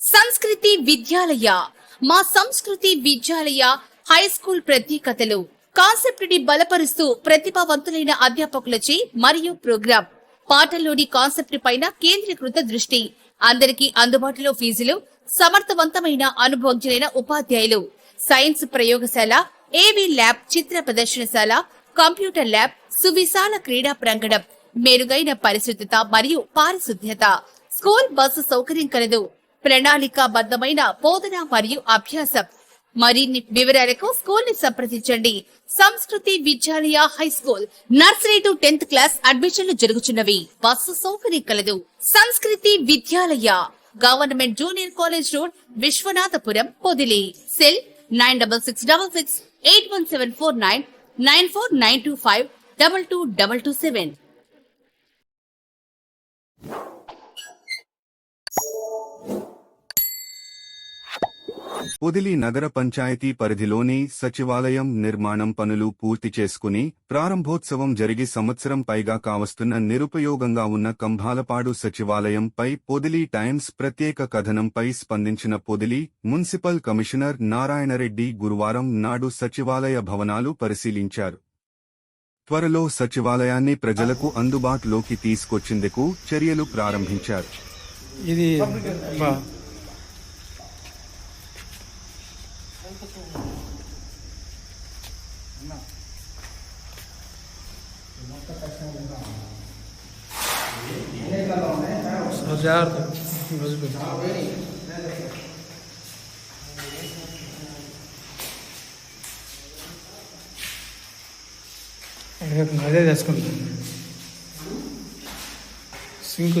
సంస్కృతి విద్యాలయ. మా Sanskriti Vidyalaya high school ప్రత్యేకతలు. కాన్సెప్ట్ని బలపరుస్తూ ప్రతిభావంతులైన అధ్యాపకులచే మరియు ప్రోగ్రాం. పాఠంలోని కాన్సెప్ట్ పైన కేంద్రీకృత దృష్టి. అందరికీ అందుబాటులో ఫీజులు సమర్థవంతమైన అనుభవజ్ఞులైన ఉపాధ్యాయులు. సైన్స్ ప్రయోగశాల ఏవి ల్యాబ్ చిత్ర ప్రదర్శనశాల కంప్యూటర్ ల్యాబ్ సువిశాల క్రీడా ప్రాంగణం. మెరుగైన పరిశుద్ధత మరియు పారిశుద్ధ్యత. స్కూల్ బస్సు సౌకర్యం కలదు. ప్రణాళికాబద్ధమైన బోధన మరియు అభ్యాసం. మరిన్ని వివరాలకు స్కూల్ని సంప్రదించండి. Sanskriti Vidyalaya high school nursery to tenth class అడ్మిషన్లు జరుగుతున్నవి బస్సు సౌకర్యం కలదు. Sanskriti Vidyalaya government junior college road Vishwanathapuram Podili. Cell nine double six double six eight one seven four nine nine four nine two five double two double two seven. Podili నగర పంచాయతీ పరిధిలోని సచివాలయం నిర్మాణం పనులు పూర్తి చేసుకుని ప్రారంభోత్సవం జరిగి సంవత్సరం పైగా కావస్తున్న నిరుపయోగంగా ఉన్న కంభాలపాడు సచివాలయంపై పొదిలి టైమ్స్ ప్రత్యేక కథనంపై స్పందించిన పొదిలి మున్సిపల్ కమిషనర్ నారాయణరెడ్డి గురువారం నాడు సచివాలయ భవనాలు పరిశీలించారు. త్వరలో సచివాలయాన్ని ప్రజలకు అందుబాటులోకి తీసుకొచ్చేందుకు చర్యలు ప్రారంభించారు. ఇది జాగ్రత్త అదే చేసుకుంటాను సింకు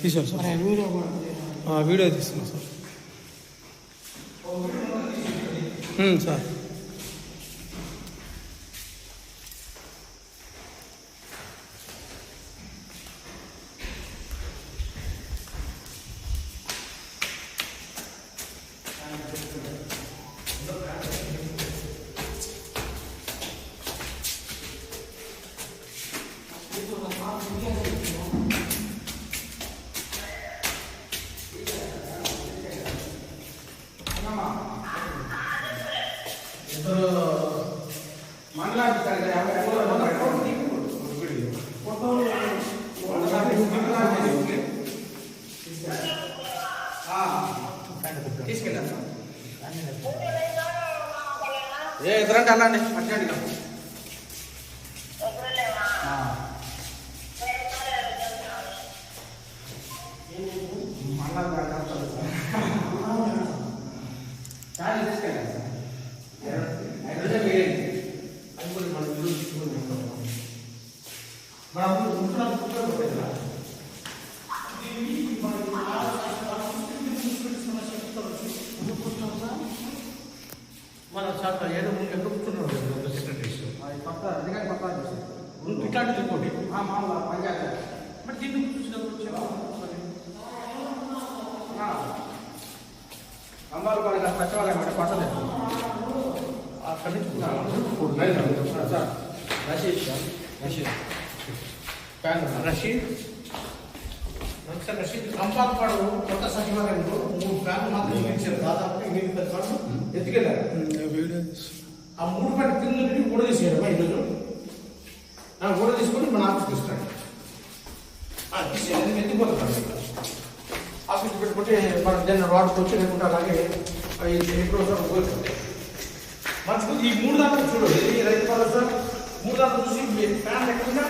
తీసాం సార్ ఆ, వీడియో తీస్తున్నాం సార్ మ్మ్, సార్ తీసుకెళ్ళాను ఏ ఎదురంటే వెళ్ళండి అర్జెంట్గా మన ఇట్లాంటిది ఇంకోటి మరి దీన్ని చూసినప్పుడు అంబాలు బాగా సచివాలయం అంటే పట్టలేదు. అక్కడి నుంచి sir receipt receipt. PAN receipt? Sir receipt. Kampakpadu కొత్త సచివాలయంలో మూడు ఫ్యాన్లు మాత్రం ఇచ్చారు. దాదాపు ఎనిమిది పది ఫ్యాన్లు ఎత్తుకెళ్ళారు? ఆ మూడు పని కింద నుండి కూడా తీసేయడమా ఈరోజు ఆఫీస్ తీసుకురండి ఆ, తీసేయండి ఎత్తిపోతుంది ఆఫీస్ పెట్టుకుంటే మనం దాన్ని వాడుకోవచ్చు లేకుంటే అలాగే ఈ ఎప్పుడు సార్ పోతుంది మంచి ఈ మూడు దాంట్లో చూడండి రైతు భరోసా మూడు దాంట్లో చూసి ఫ్యాన్ ఎక్కడున్నా